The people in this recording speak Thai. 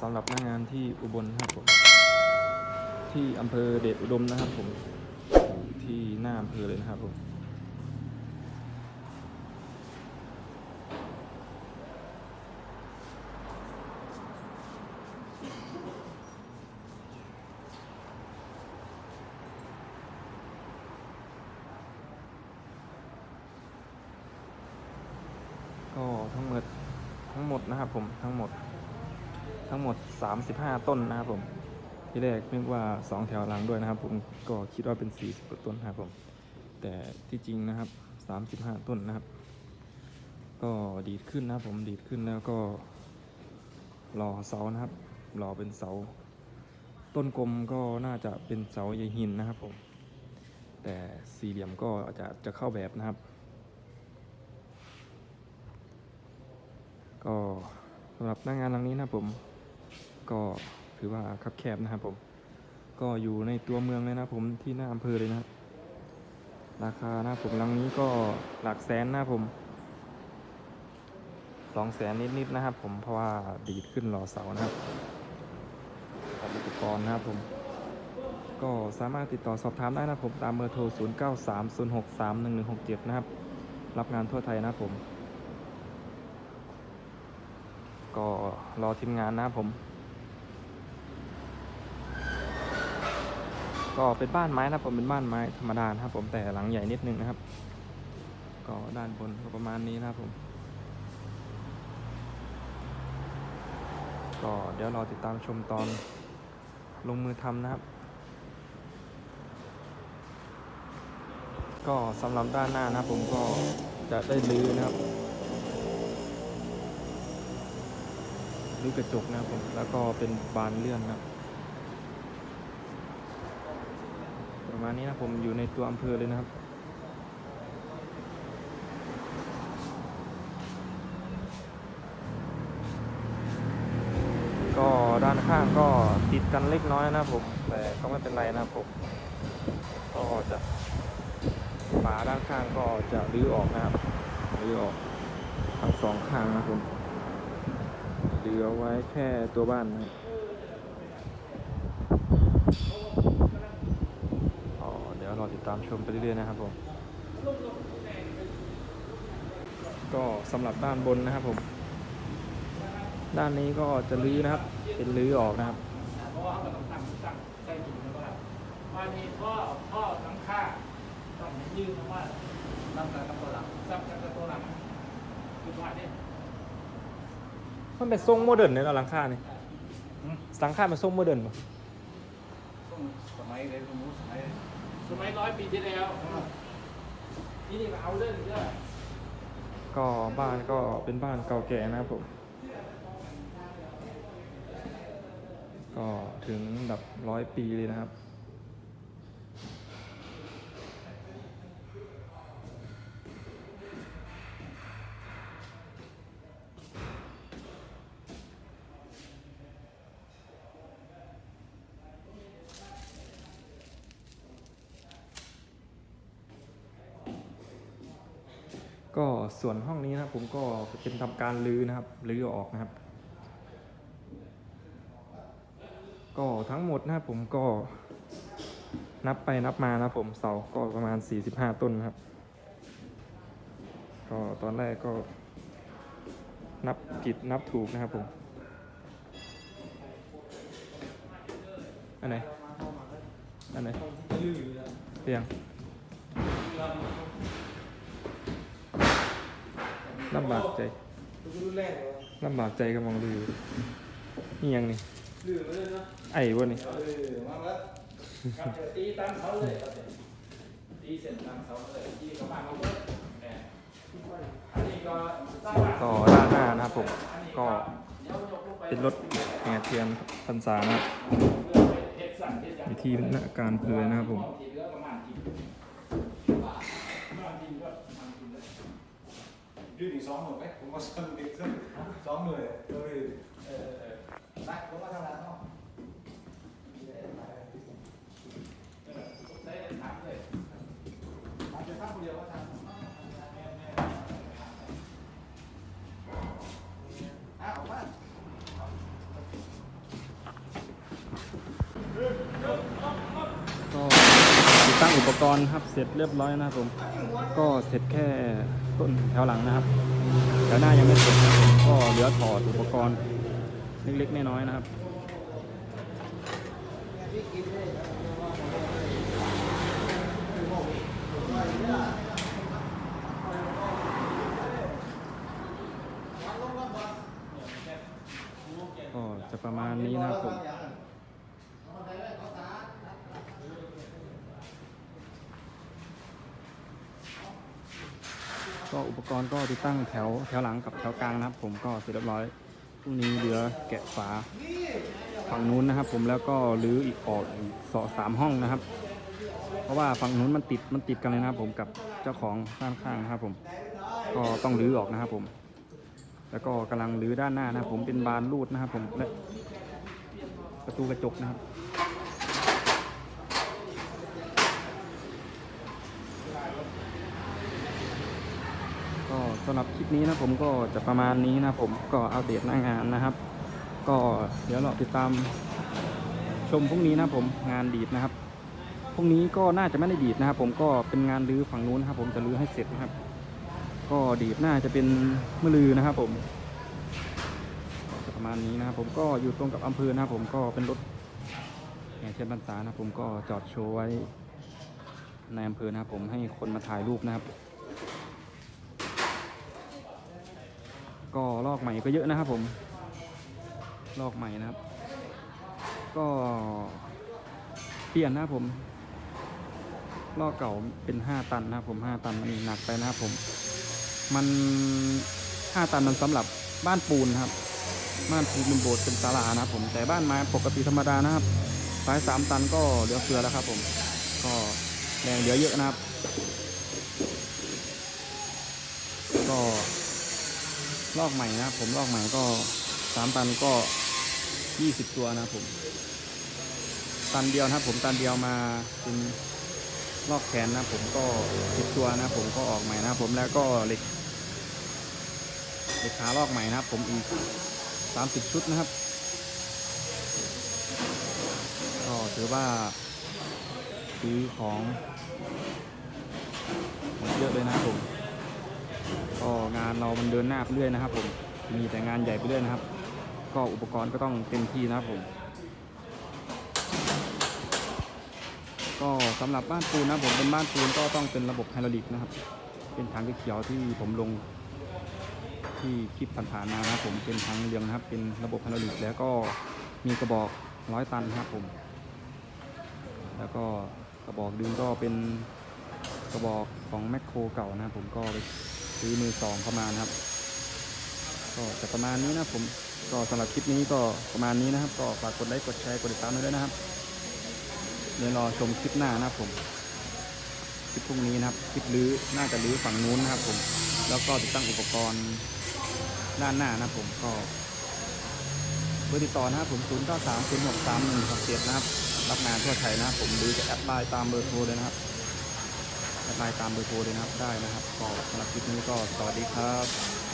สำหรับหน้างานที่อุบลนะครับผม ที่อำเภอเดชอุดมนะครับผมที่หน้าอำเภอเลยนะครับผมก็ทั้งหมดทั้งหมดนะครับผมทั้งหมด ทั้งหมด 35 ต้นนะครับผมที่แรกนึกว่า 2 แถวหลังด้วยนะครับผมก็คิดว่าเป็น 40กว่าต้นนะครับผม แต่ที่จริงนะครับ 35 ต้นนะครับ ก็ดีดขึ้นนะครับผมดีดขึ้นแล้วก็รอเสานะครับรอเป็นเสา ต้นกลมก็น่าจะเป็นเสาใยหินนะครับผม แต่สี่เหลี่ยมก็จะจะเข้าแบบนะครับ ก็สำหรับหน้างานหลังนี้นะครับผม ก็ถือว่าคับแคบนะครับผม ก็อยู่ในตัวเมืองเลยนะผมที่หน้าอำเภอเลยนะราคานะผมหลังนี้ก็หลักแสนนะผมสองแสนนิดๆนะครับ ผมเพราะว่าดีดขึ้นรอเสานะครับกับอุปกรณ์นะครับผม ก็สามารถติดต่อสอบถามได้นะครับผมตามเบอร์โทร 0 9 3 0 6 3 1 1 6 7 นะครับ รับงานทั่วไทยนะครับผม ก็รอทีมงานนะครับผม ก็เป็นบ้านไม้นะครับผมเป็นบ้านไม้ธรรมดานะครับ ผมแต่หลังใหญ่นิดนึงนะครับ ก็ด้านบนก็ประมาณนี้นะครับผมก็เดี๋ยวรอติดตามชมตอนลงมือทำนะครับ ก็สำหรับด้านหน้านะครับผมก็จะได้ลื้อนะครับรื้อกระจกนะครับผมแล้วก็เป็นบานเลื่อนนะครับ ประมาณนี้นะผมอยู่ในตัวอำเภอเลยนะครับก็ด้านข้างก็ติดกันเล็กน้อยนะผมแต่ก็ไม่เป็นไรนะผมก็จะฝาด้านข้างก็จะรื้อออกนะครับรื้อออกทั้งสองข้างนะครับผมเหลือไว้แค่ตัวบ้านนะครับอ๋อเดี๋ยวรอ ติดตามชมไปเรื่อยๆนะครับผมก็สำหรับด้านบนนะครับผม ด้านนี้ก็จะลื้อนะครับ เป็นลื้อออกนะครับเพราะว่าเราต้องตั้งตั้งใส่หินแล้วก็มันมีท่อท่อทั้งค่าต้องยืนออกมาตั้งแต่กับตัวหลังซับกันกับตัวหลังคือว่าเนี่ยมันเป็นทรงโมเดิร์นเนี่ยหลังคาเนี่ยหลังคาเป็นทรงโมเดิร์นป่ะต้องสมัยเลยสมมติสมัย สมัยร้อยปีที่แล้วนี่นี่ก็เอาเรื่องเยอะก็บ้านก็เป็นบ้านเก่าแก่นะครับผม ก็ถึงดับร้อยปีเลยนะครับ ก็ส่วนห้องนี้นะครับผมก็เป็นทำการรื้อนะครับรื้อออกนะครับ ก็ทั้งหมดนะครับผมก็นับไปนับมานะผมเสาก็ประมาณ 45 ต้นนะครับ ก็ตอนแรกก็นับผิดนับถูกนะครับผม อันไหน อันไหนเรียง ลำบากใจดูรุนแรงเหรอลำบากใจกับมองดูนี่ยังนี่ดื้อเลยนะไอ้วะนี่เออมาแล้วครับจะตีตามเสาเลยครับตีเสร็จตามเสาเลยตีเข้ามาเขาก็แหมอันนี้ก็สร้างบ้านก็ด้านหน้านะครับผมก็เดี๋ยวยกลงไปเป็นรถแห่เทียนพรรษานะครับเฮ็ดสั่นเฮ็ดหยังอยู่ที่หน้าการอำเพลนะครับผม หมดไหมผมก็ซ่อนเด็กซ่อนสองหมื่นเออเออเออไปผมมาทำร้าก็ติดตั้งอุปกรณ์ครับเสร็จเรียบร้อยนะครับผม ก็เสร็จแค่ต้นแถวหลังนะครับ แถวหน้ายังไม่เสร็จนก็เหลือถอดอุปกรณ์เล็กๆน้อยๆนะครับก็จะประมาณนี้นะครับผม ก็อุปกรณ์ก็ติดตั้งแถวแถวหลังกับแถวกลางนะครับ ผมก็เสร็จเรียบร้อยพรุ่งนี้เหลือแกะฝาฝั่งนู้นนะครับ ผมแล้วก็รื้ออีกออกอีกสอสามห้องนะครับ เพราะว่าฝั่งนู้นมันติดมันติดกันเลยนะครับ ผมกับเจ้าของด้านข้างนะครับ ผมก็ต้องรื้อออกนะครับ ผม แล้วก็กำลังรื้อด้านหน้านะครับ ผมเป็นบานรูดนะครับ ผมและประตูกระจกนะครับ ก็สำหรับคลิปนี้นะผมก็จะประมาณนี้นะผมก็อัปเดตหน้างานนะครับ ก็เดี๋ยวเราติดตามชมพรุ่งนี้นะผมงานดีดนะครับพรุ่งนี้ก็น่าจะไม่ได้ดีดนะครับ ผมก็เป็นงานรื้อฝั่งนู้นนะครับ ผมจะรื้อให้เสร็จนะครับ ก็ดีดน่าจะเป็นมะลือนะครับ ผมจะประมาณนี้นะครับ ผมก็อยู่ตรงกับอำเภอนะครับ ผมก็เป็นรถแห่เทียนพรรษานะผมก็จอดโชว์ไว้ในอำเภอนะครับผมให้คนมาถ่ายรูปนะครับ ก็ลอกใหม่ก็เยอะนะครับผมลอกใหม่นะครับ ก็เปลี่ยนนะครับผมลอกเก่าเป็น5ตันนะครับผม5ตันมันหนักไปนะครับผม มัน5ตันมันสำหรับบ้านปูนะครับ บ้านปูนเป็นโบสถ์เป็นศาลานะครับผมแต่บ้านไม้ปกติธรรมดานะครับสาย3ตันก็เหลือเฟือแล้วครับ ผม ก็แรงเหลือเยอะนะครับ ก็ ลอกใหม่นะครับผมลอกใหม่ก็สามตันก็ยี่สิบตัวนะผมตันเดียวนะครับผมตันเดียวมาเป็นลอกแขนนะผมก็สิบตัวนะผมก็ออกใหม่นะผมแล้วก็เหล็กเหล็กขาลอกใหม่นะครับ ผมอีกสามสิบชุดนะครับก็ถือว่าซื้อของเยอะเลยนะครับผมานเรามันเดินหน้าไปเรื่อยนะครับ ผมมีแต่งานใหญ่ไปเรื่อยนะครับ ก็อุปกรณ์ก็ต้องเต็มที่นะครับผม ก็สำหรับบ้านปูนนะครับผมเป็นบ้านปูนก็ต้องเป็นระบบไฮดรอลิกนะครับ เป็นถังเขียวที่ผมลงที่คลิปผ่านๆมานะครับผมเป็นถังเหลืองนะครับ เป็นระบบไฮดรอลิกแล้วก็มีกระบอกร้อยตันนะครับผม แล้วก็กระบอกดึงก็เป็น กระบอกของแมคโครเก่านะครับผมก็ไปซื้อมือสองเข้ามานะครับ ก็จะประมาณนี้นะผมก็สำหรับคลิปนี้ก็ประมาณนี้นะครับ ก็ฝากกดไลค์กดแชร์กดติดตามด้วยนะครับเดี๋ยวรอชมคลิปหน้านะครับผมคลิปพรุ่งนี้นะครับคลิปรื้อน่าจะรื้อฝั่งนู้นนะครับ ผม แล้วก็ติดตั้งอุปกรณ์ด้านหน้านะครับ ผมก็เบอร์ติดต่อนะครับผม0 9 3 0 6 3 1 6 7นะครับรับงานทั่วไทยนะครับผมหรือจะแอดไลน์ตามเบอร์โทรเลยนะครับ ไลน์ตามเบอร์โทรเลยนะครับได้นะครับก็สำหรับคลิปนี้ก็สวัสดีครับ